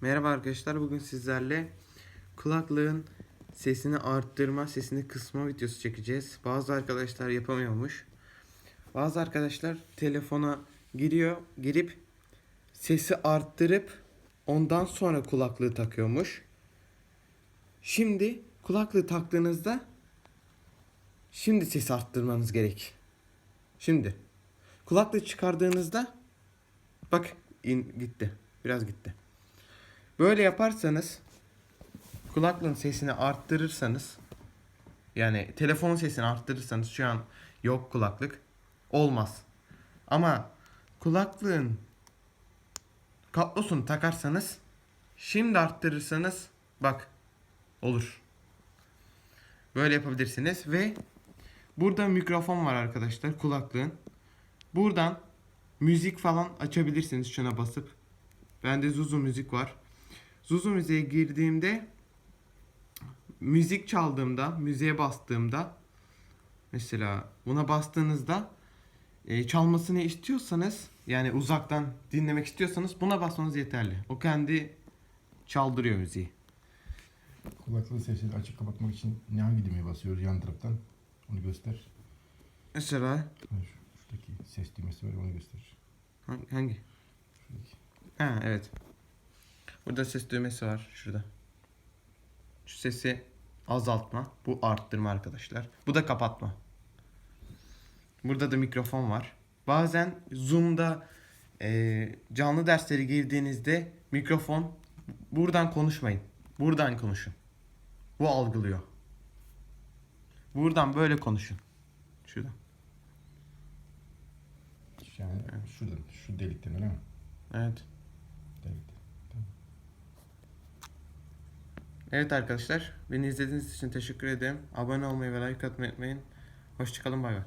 Merhaba arkadaşlar. Bugün sizlerle kulaklığın sesini arttırma, sesini kısma videosu çekeceğiz. Bazı arkadaşlar yapamıyormuş. Bazı arkadaşlar telefona giriyor, girip sesi arttırıp ondan sonra kulaklığı takıyormuş. Şimdi kulaklığı taktığınızda şimdi sesi arttırmanız gerek. Şimdi kulaklığı çıkardığınızda bak in, gitti. Biraz gitti. Böyle yaparsanız kulaklığın sesini arttırırsanız yani telefon sesini arttırırsanız şu an yok kulaklık olmaz. Ama kulaklığın kablosunu takarsanız şimdi arttırırsanız bak olur. Böyle yapabilirsiniz ve burada mikrofon var arkadaşlar kulaklığın. Buradan müzik falan açabilirsiniz şuna basıp. Bende Zuzu müzik var. Zuzu müziğe girdiğimde müzik çaldığımda, müziğe bastığımda mesela buna bastığınızda e, çalmasını istiyorsanız yani uzaktan dinlemek istiyorsanız buna basmanız yeterli. O kendi çaldırıyor müziği. Kulaklığı sesini açıp kapatmak için ne hangi düğmeye basıyoruz yan taraftan? Onu göster. Mesela Ha, şu- şuradaki ses düğmesi var onu göster. hangi? hangi? Şuradaki. Ha evet. Burada ses düğmesi var şurada. Şu sesi azaltma. Bu arttırma arkadaşlar. Bu da kapatma. Burada da mikrofon var. Bazen Zoom'da e, canlı dersleri girdiğinizde mikrofon buradan konuşmayın. Buradan konuşun. Bu algılıyor. Buradan böyle konuşun. Şuradan. Yani şuradan, şu delikten öyle mi? Evet. Delikten. Evet arkadaşlar. Beni izlediğiniz için teşekkür ederim. Abone olmayı ve like atmayı unutmayın. Hoşçakalın bay bay.